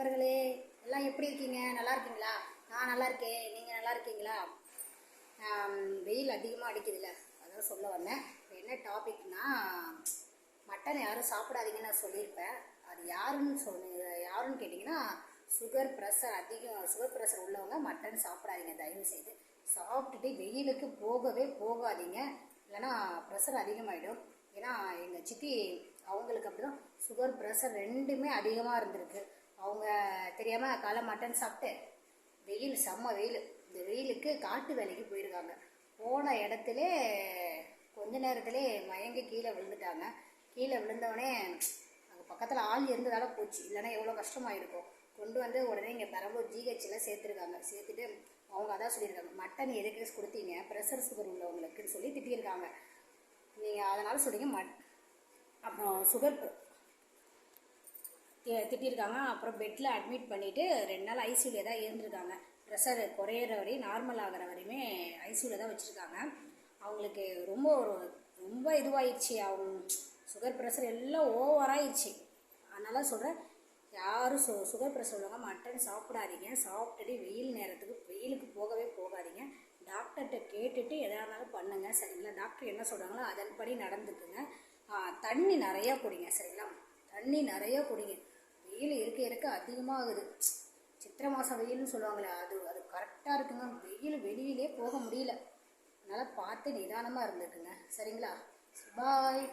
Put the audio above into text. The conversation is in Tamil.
நண்பர்களே எல்லாம் எப்படி இருக்கீங்க? நல்லா இருக்கீங்களா? நான் நல்லா இருக்கேன். நீங்கள் நல்லா இருக்கீங்களா? வெயில் அதிகமாக அடிக்குதுல்ல அதான் சொல்ல வந்தேன். என்ன டாபிக்னா மட்டன் யாரும் சாப்பிடாதீங்கன்னு நான் சொல்லியிருப்பேன். அது யாருன்னு சொல்லி யாருன்னு கேட்டிங்கன்னா சுகர் ப்ரெஷர் அதிகம் சுகர் ப்ரெஷர் உள்ளவங்க மட்டன் சாப்பிடாதீங்க. தயவு செய்து சாப்பிட்டுட்டு வெயிலுக்கு போகவே போகாதீங்க. இல்லைன்னா ப்ரெஷர் அதிகமாகிடும் ஏன்னா எங்கள் சித்தி அவங்களுக்கு அப்படிதான். சுகர் ப்ரெஷர் ரெண்டுமே அதிகமாக இருந்திருக்கு. அவங்க தெரியாமல் காலை மட்டன் சாப்பிட்டு வெயில் செம்ம வெயில். இந்த வெயிலுக்கு காட்டு வேலைக்கு போயிருக்காங்க. போன இடத்துல கொஞ்ச நேரத்திலே மயங்கி கீழே விழுந்துட்டாங்க. கீழே விழுந்தவொடனே அங்கே பக்கத்தில் ஆள் இருந்ததால போச்சு. இல்லைன்னா எவ்வளோ கஷ்டமாயிருக்கும். கொண்டு வந்து உடனே இங்கே பெரம்பூர் ஜிஹெச்சில் சேர்த்துருக்காங்க. சேர்த்துட்டு அவங்க அதான் சொல்லியிருக்காங்க. மட்டன் எதுக்கு கொடுத்தீங்க? ப்ரெஷர் சுகர் உள்ளவங்களுக்குன்னு சொல்லி திட்டியிருக்காங்க. நீங்கள் அதனால் சொல்லிங்க மட் அப்புறம் சுகர் தி- திட்டியிருக்காங்க அப்புறம் பெட்டில் அட்மிட் பண்ணிவிட்டு ரெண்டு நாள் ஐசியூவில் தான் இருந்திருக்காங்க. ப்ரெஷர் குறையிற வரையும் நார்மல் ஆகிற வரையுமே ஐசியூவில் தான் வச்சுருக்காங்க. அவங்களுக்கு ரொம்ப ஒரு ரொம்ப இதுவாயிடுச்சு அவங்க சுகர் ப்ரெஷர் எல்லாம் ஓவராகிடுச்சு அதனால் சொல்கிறேன் யாரும் சு சுகர் ப்ரெஷர் உள்ளவங்க மட்டன் சாப்பிடாதீங்க. சாப்பிட்டுட்டு வெயில் நேரத்துக்கு வெயிலுக்கு போகவே போகாதீங்க. டாக்டர்கிட்ட கேட்டுட்டு எதாக இருந்தாலும் பண்ணுங்கள் சரிங்களா? டாக்டர் என்ன சொல்கிறாங்களோ அதன்படி நடந்துக்குங்க. தண்ணி நிறையா குடிங்க. சரிங்களா? தண்ணி நிறையா குடிங்க. வெயில் இருக்க இருக்க அதிகமாகுது. சித்திரை மாதம் வெயில்னு சொல்லுவாங்களே அது அது கரெக்டாக இருக்குங்க. வெயில் வெளியிலே போக முடியல. அதனால் பார்த்து நிதானமாக இருந்துக்குங்க. சரிங்களா? பாய்